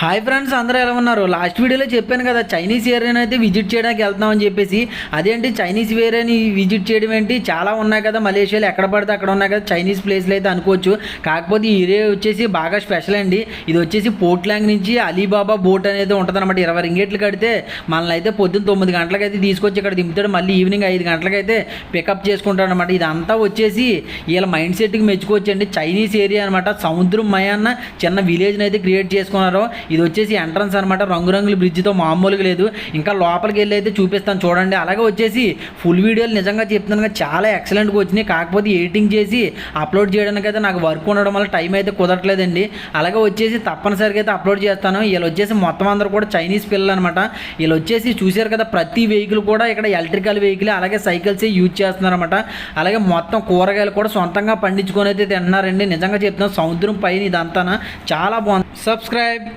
Hi friends అందరూ ఎలా ఉన్నారు? లాస్ట్ వీడియోలో చెప్పాను కదా చైనీస్ ఏరియాని అయితే విజిట్ చేయడానికి వెళ్తామని చెప్పేసి. అదేంటి చైనీస్ ఏరియాని విజిట్ చేయడం ఏంటి? చాలా ఉన్నాయి కదా మలేషియాలో ఎక్కడ పడితే అక్కడ ఉన్నాయి కదా చైనీస్ ప్లేస్లు అయితే అనుకోవచ్చు. కాకపోతే ఈ ఏరియా వచ్చేసి బాగా స్పెషల్ అండి. ఇది వచ్చేసి పోర్ట్లాంగ్ నుంచి అలీబాబా బోట్ అనేది ఉంటుంది అనమాట ఇరవై రింగేట్లు కడితే మనల్ని అయితే పొద్దున్న తొమ్మిది గంటలకైతే తీసుకొచ్చి ఇక్కడ దింపుతాడు. మళ్ళీ ఈవినింగ్ ఐదు గంటలకైతే పికప్ చేసుకుంటాడు అనమాట ఇదంతా వచ్చేసి వీళ్ళ మైండ్ సెట్కి మెచ్చుకోవచ్చండి. చైనీస్ ఏరియా అనమాట సముద్రం మయాన్న చిన్న విలేజ్ని అయితే క్రియేట్ చేసుకున్నారు. ఇది వచ్చేసి ఎంట్రన్స్ అనమాట రంగురంగుల బ్రిడ్జ్తో మామూలుగా లేదు. ఇంకా లోపలికి వెళ్ళి అయితే చూపిస్తాను. చూడండి. అలాగే వచ్చేసి ఫుల్ వీడియోలు నిజంగా చెప్తున్నాను చాలా ఎక్సలెంట్గా వచ్చినాయి. కాకపోతే ఎడిటింగ్ చేసి అప్లోడ్ చేయడానికి అయితే నాకు వర్క్ ఉండడం వల్ల టైం అయితే కుదరట్లేదండి. అలాగే వచ్చేసి తప్పనిసరిగా అయితే అప్లోడ్ చేస్తాను. వీళ్ళు వచ్చేసి మొత్తం అందరూ కూడా చైనీస్ పిల్లలు అనమాట వీళ్ళు వచ్చేసి చూశారు కదా ప్రతి వెహికల్ కూడా ఇక్కడ ఎలక్ట్రికల్ వెహికల్ అలాగే సైకిల్స్ యూజ్ చేస్తున్నారన్నమాట అలాగే మొత్తం కూరగాయలు కూడా సొంతంగా పండించుకొని అయితే తింటున్నారండి. నిజంగా చెప్తున్నాను సముద్రం పైన ఇదంతా చాలా బాగుంది. సబ్స్క్రైబ్